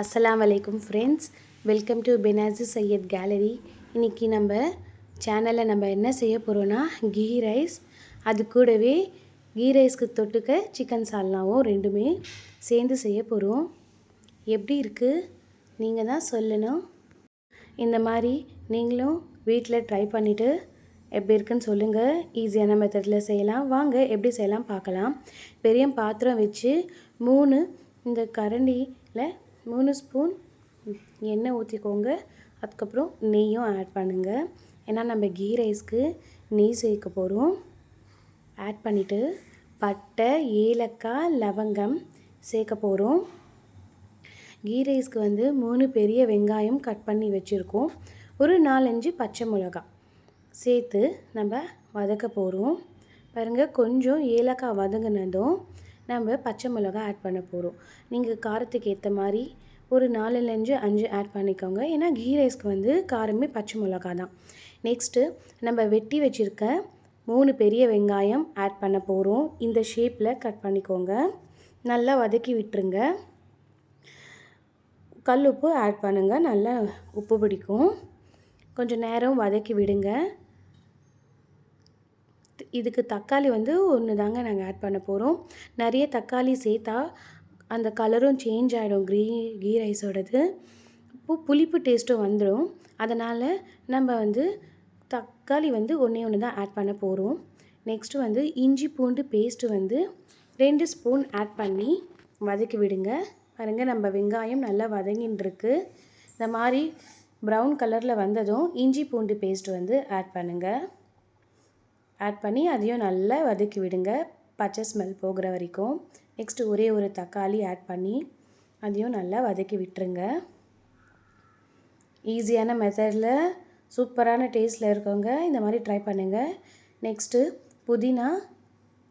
அஸ்லாம் வலைக்கும் friends welcome to Benazir Syed gallery இன்றைக்கி நம்ம சேனலில் நம்ம என்ன செய்ய போகிறோன்னா கீ ரைஸ். அது கூடவே கீ ரைஸ்க்கு தொட்டுக்க சிக்கன் சால்னாவும் ரெண்டுமே சேர்ந்து செய்ய போகிறோம் எப்படி இருக்குது நீங்கள் தான் சொல்லணும். இந்த மாதிரி நீங்களும் வீட்டில் ட்ரை பண்ணிவிட்டு எப்படி இருக்குன்னு சொல்லுங்கள் ஈஸியான மெத்தடில் செய்யலாம். வாங்க எப்படி செய்யலாம் பார்க்கலாம். பெரிய பாத்திரம் வச்சு மூணு இந்த கரண்டியில் மூணு ஸ்பூன் எண்ணெய் ஊற்றிக்கோங்க அதுக்கப்புறம் நெய்யும் ஆட் பண்ணுங்கள் ஏன்னா நம்ம கீ ரைஸ்க்கு நெய் சேர்க்க போகிறோம் ஆட் பண்ணிவிட்டு பட்டை ஏலக்காய் லவங்கம் சேர்க்க போகிறோம் கீ ரைஸ்க்கு வந்து மூணு பெரிய வெங்காயம் கட் பண்ணி வச்சுருக்கோம். ஒரு நாலஞ்சு பச்சை மிளகா சேர்த்து நம்ம வதக்க போகிறோம் பாருங்கள் கொஞ்சம் ஏலக்காய் வதங்கினதும் நம்ம பச்சை மிளகா ஆட் பண்ண போகிறோம் நீங்கள் காரத்துக்கு ஏற்ற மாதிரி ஒரு நாலுலேருந்து அஞ்சு ஆட் பண்ணிக்கோங்க. ஏன்னா கீ ரைஸ்க்கு வந்து காரமே பச்சை மிளகா தான். நெக்ஸ்ட்டு நம்ம வெட்டி வச்சுருக்க மூணு பெரிய வெங்காயம் ஆட் பண்ண போகிறோம் இந்த ஷேப்பில் கட் பண்ணிக்கோங்க. நல்லா வதக்கி விட்டுருங்க. கல் உப்பு ஆட் பண்ணுங்கள் நல்லா உப்பு பிடிக்கும். கொஞ்சம் நேரம் வதக்கி விடுங்க. இதுக்கு தக்காளி வந்து ஒன்று தாங்க நாங்கள் ஆட் பண்ண போகிறோம் நிறைய தக்காளி சேர்த்தா அந்த கலரும் சேஞ்ச் ஆகிடும் க்ரீ கீ ரைஸோடது இப்போ புளிப்பு டேஸ்ட்டும் வந்துடும் அதனால் நம்ம வந்து தக்காளி வந்து ஒன்றே ஒன்று தான் ஆட் பண்ண போகிறோம் நெக்ஸ்ட்டு வந்து இஞ்சி பூண்டு பேஸ்ட்டு வந்து ரெண்டு ஸ்பூன் ஆட் பண்ணி வதக்கி விடுங்க. பாருங்கள் நம்ம வெங்காயம் நல்லா வதங்கின்னு இந்த மாதிரி ப்ரௌன் கலரில் வந்ததும் இஞ்சி பூண்டு பேஸ்ட் வந்து ஆட் பண்ணுங்கள் ஆட் பண்ணி அதையும் நல்லா வதக்கி விடுங்க. பச்சை ஸ்மெல் போகிற வரைக்கும். நெக்ஸ்ட்டு ஒரே ஒரு தக்காளி ஆட் பண்ணி அதையும் நல்லா வதக்கி விட்டுருங்க. ஈஸியான மெத்தடில் சூப்பரான டேஸ்ட்டில் இருக்கவங்க இந்த மாதிரி ட்ரை பண்ணுங்கள் நெக்ஸ்ட்டு புதினா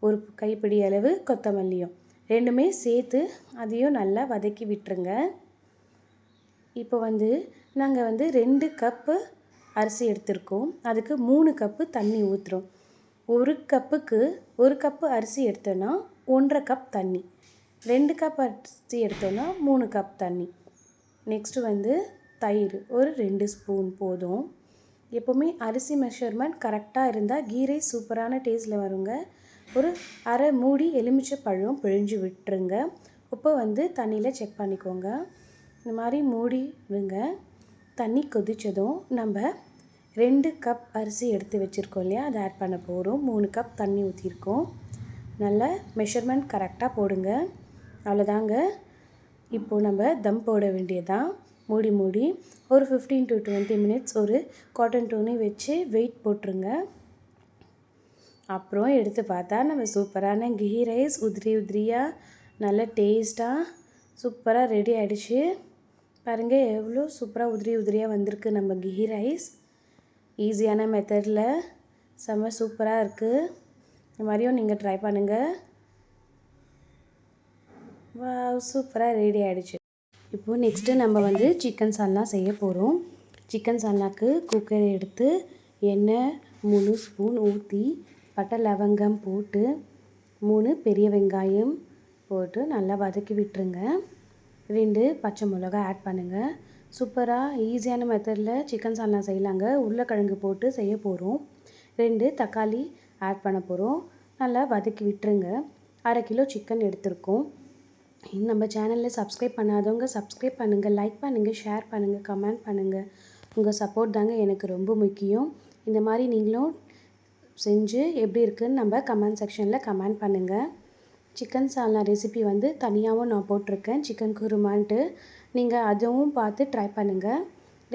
ஒரு கைப்பிடி அளவு கொத்தமல்லியும். ரெண்டுமே சேர்த்து அதையும் நல்லா வதக்கி விட்டுருங்க. இப்போ வந்து நாங்கள் வந்து ரெண்டு கப்பு அரிசி எடுத்திருக்கோம். அதுக்கு மூணு கப்பு தண்ணி ஊற்றுறோம் ஒரு கப்புக்கு ஒரு கப்பு அரிசி எடுத்தோன்னா ஒன்றரை கப் தண்ணி. ரெண்டு கப் அரிசி எடுத்தோன்னா மூணு கப் தண்ணி. நெக்ஸ்ட்டு வந்து தயிர். ஒரு ரெண்டு ஸ்பூன் போதும். எப்போவுமே அரிசி மெஷர்மெண்ட் கரெக்டாக இருந்தால் கீ ரைஸ் சூப்பரான டேஸ்ட்டில் வருங்க. ஒரு அரை மூடி எலுமிச்சை பழம் பிழிஞ்சு விட்டுருங்க. உப்பை வந்து தண்ணியில் செக் பண்ணிக்கோங்க. இந்த மாதிரி மூடி விடுங்க தண்ணி கொதித்ததும் நம்ம ரெண்டு கப் அரிசி எடுத்து வச்சுருக்கோம் இல்லையா? அதை ஆட் பண்ண போகிறோம் மூணு கப் தண்ணி ஊற்றிருக்கோம் நல்லா மெஷர்மெண்ட் கரெக்டாக போடுங்க. அவ்வளோதாங்க. இப்போது நம்ம தம் போட வேண்டியதான் மூடி மூடி. ஒரு ஃபிஃப்டீன் டு டுவெண்ட்டி மினிட்ஸ் ஒரு காட்டன் துணி வச்சு வெயிட் போட்டுருங்க. அப்புறம் எடுத்து பார்த்தா நம்ம சூப்பரான கீ ரைஸ் உதிரி உதிரியாக நல்ல டேஸ்ட்டாக சூப்பராக ரெடி ஆகிடுச்சு பாருங்கள் எவ்வளோ சூப்பராக உதிரி உதிரியாக வந்திருக்கு நம்ம கீ ரைஸ் ஈஸியான மெத்தடில் செம்ம சூப்பராக இருக்குது இந்த மாதிரியும் நீங்கள் ட்ரை பண்ணுங்கள் வா சூப்பராக ரெடி ஆகிடுச்சு இப்போது நெக்ஸ்ட்டு நம்ம வந்து சிக்கன் சால்னா செய்ய போகிறோம் சிக்கன் சால்னாக்கு குக்கர் எடுத்து எண்ணெய் மூணு ஸ்பூன் ஊற்றி பட்டை லவங்கம் போட்டு மூணு பெரிய வெங்காயம் போட்டு நல்லா வதக்கி விட்டுருங்க. ரெண்டு பச்சை மிளகா ஆட் பண்ணுங்கள் சூப்பராக ஈஸியான மெத்தடில் சிக்கன் சால்னா செய்யலாங்க. உருளைக்கிழங்கு போட்டு செய்ய போகிறோம் ரெண்டு தக்காளி ஆட் பண்ண போகிறோம் நல்லா வதக்கி விட்டுருங்க. அரை கிலோ சிக்கன் எடுத்திருக்கோம். நம்ம சேனலில் சப்ஸ்கிரைப் பண்ணாதவங்க சப்ஸ்கிரைப் பண்ணுங்கள் லைக் பண்ணுங்கள் ஷேர் பண்ணுங்கள் கமெண்ட் பண்ணுங்கள் உங்கள் சப்போர்ட் தாங்க எனக்கு ரொம்ப முக்கியம். இந்த மாதிரி நீங்களும் செஞ்சு எப்படி இருக்குதுன்னு நம்ம கமெண்ட் செக்ஷனில் கமெண்ட் பண்ணுங்கள் சிக்கன் சால்னா ரெசிபி வந்து தனியாகவும் நான் போட்டிருக்கேன். சிக்கன் குருமான்ட்டு நீங்கள் அதுவும் பார்த்து ட்ரை பண்ணுங்கள்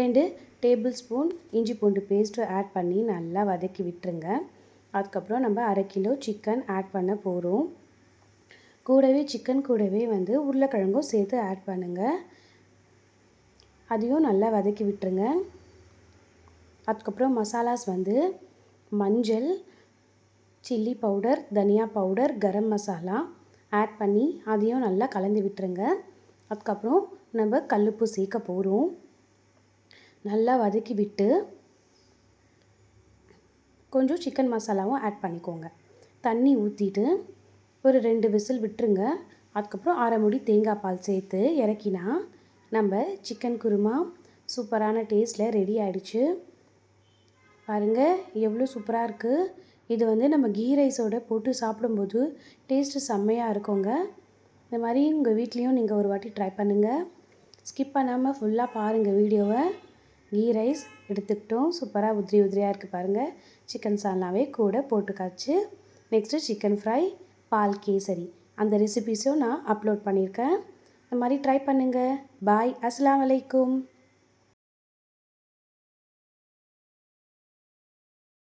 ரெண்டு டேபிள் ஸ்பூன் இஞ்சி பூண்டு பேஸ்ட்டு ஆட் பண்ணி நல்லா வதக்கி விட்டுருங்க. அதுக்கப்புறம் நம்ம அரை கிலோ சிக்கன் ஆட் பண்ண போகிறோம் கூடவே சிக்கன் கூடவே வந்து உருளைக்கிழங்கும் சேர்த்து ஆட் பண்ணுங்கள் அதையும் நல்லா வதக்கி விட்டுருங்க. அதுக்கப்புறம் மசாலாஸ் வந்து மஞ்சள் சில்லி பவுடர் தனியா பவுடர் கரம் மசாலா ஆட் பண்ணி அதையும் நல்லா கலந்து விட்டுருங்க. அதுக்கப்புறம் நம்ம கல்லுப்பு சேர்க்க போகிறோம் நல்லா வதக்கி விட்டு கொஞ்சம் சிக்கன் மசாலாவும் ஆட் பண்ணிக்கோங்க. தண்ணி ஊற்றிட்டு ஒரு ரெண்டு விசில் விட்டுருங்க. அதுக்கப்புறம் அரை முடி தேங்காய் பால் சேர்த்து இறக்கினா நம்ம சிக்கன் குருமா சூப்பரான டேஸ்ட்டில் ரெடி ஆகிடுச்சு பாருங்கள் எவ்வளோ சூப்பராக இருக்குது இது வந்து நம்ம கீ ரைஸோட போட்டு சாப்பிடும்போது டேஸ்ட்டு செம்மையாக இருக்குங்க. இந்த மாதிரி உங்கள் வீட்லேயும் நீங்கள் ஒரு வாட்டி ட்ரை பண்ணுங்கள் ஸ்கிப் பண்ணாமல் ஃபுல்லாக பாருங்கள் வீடியோவை. கீ ரைஸ் எடுத்துக்கிட்டோம். சூப்பராக உதிரி உதிரியாக இருக்குது பாருங்கள் சிக்கன் சால்னாவே கூட போட்டு காய்ச்சி நெக்ஸ்ட்டு சிக்கன் ஃப்ரை பால் கேசரி. அந்த ரெசிபீஸும் நான் அப்லோட் பண்ணியிருக்கேன். இந்த மாதிரி ட்ரை பண்ணுங்கள் பாய் அஸ்லாம் வலைக்கும்